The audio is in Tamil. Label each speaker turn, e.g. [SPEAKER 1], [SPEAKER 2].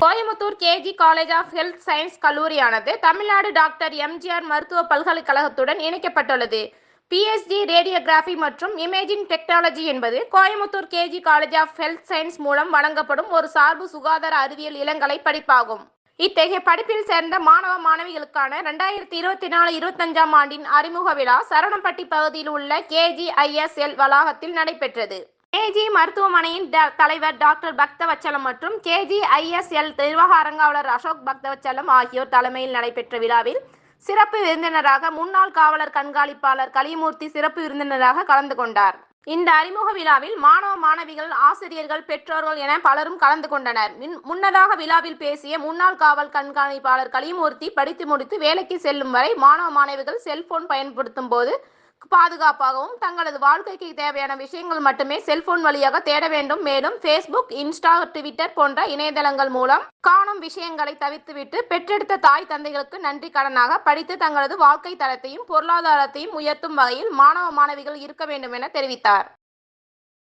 [SPEAKER 1] Coimbatore KG college of health science கல்லூரியானது Tamil Nadu doctor MGR மருத்துவ பல்கலைக்கழகத்துடன் இணைக்கப்பட்டுள்ளது. பிஎஸ்டி ரேடியோகிராஃபி மற்றும் இமேஜிங் டெக்னாலஜி என்பது Coimbatore KG college of health science மூலம் வழங்கப்படும் ஒரு சார்பு சுகாதார அறிவியல் இளங்கலை படிப்பாகும். இத்தகைய படிப்பில் சேர்ந்த மாணவ மாணவிகளுக்கான ரெண்டாயிரத்தி இருபத்தி நாலு இருபத்தஞ்சாம் ஆண்டின் அறிமுக விழா சரவணம்பட்டி பகுதியில் உள்ள கேஜிஐஎஸ்எல் வளாகத்தில் நடைபெற்றது. கேஜி மருத்துவமனையின் தலைவர் டாக்டர் பக்தவச்சலம் மற்றும் கேஜி ஐஎஸ்எல் நிர்வாக அரங்காவலர் அசோக் பக்தவச்சலம் ஆகியோர் தலைமையில் நடைபெற்ற விழாவில் சிறப்பு விருந்தினராக முன்னாள் காவலர் கண்காணிப்பாளர் கலிமூர்த்தி சிறப்பு விருந்தினராக கலந்து கொண்டார். இந்த அறிமுக விழாவில் மாணவ மாணவிகள் ஆசிரியர்கள் பெற்றோர்கள் என பலரும் கலந்து கொண்டனர். முன்னதாக விழாவில் பேசிய முன்னாள் காவல் கண்காணிப்பாளர் கலிமூர்த்தி படித்து முடித்து வேலைக்கு செல்லும் வரை மாணவ மாணவிகள் செல்போன் பயன்படுத்தும் போது பாதுகாப்பாகவும் தங்களது வாழ்க்கைக்கு தேவையான விஷயங்கள் மட்டுமே செல்போன் வழியாக தேட வேண்டும். மேலும் ஃபேஸ்புக் இன்ஸ்டா ட்விட்டர் போன்ற இணையதளங்கள் மூலம் காணும் விஷயங்களை தவிர்த்துவிட்டு பெற்றெடுத்த தாய் தந்தைகளுக்கு நன்றி கடனாக படித்து தங்களது வாழ்க்கை தரத்தையும் பொருளாதாரத்தையும் உயர்த்தும் வகையில் மாணவ மாணவிகள் இருக்க வேண்டும் என தெரிவித்தார்.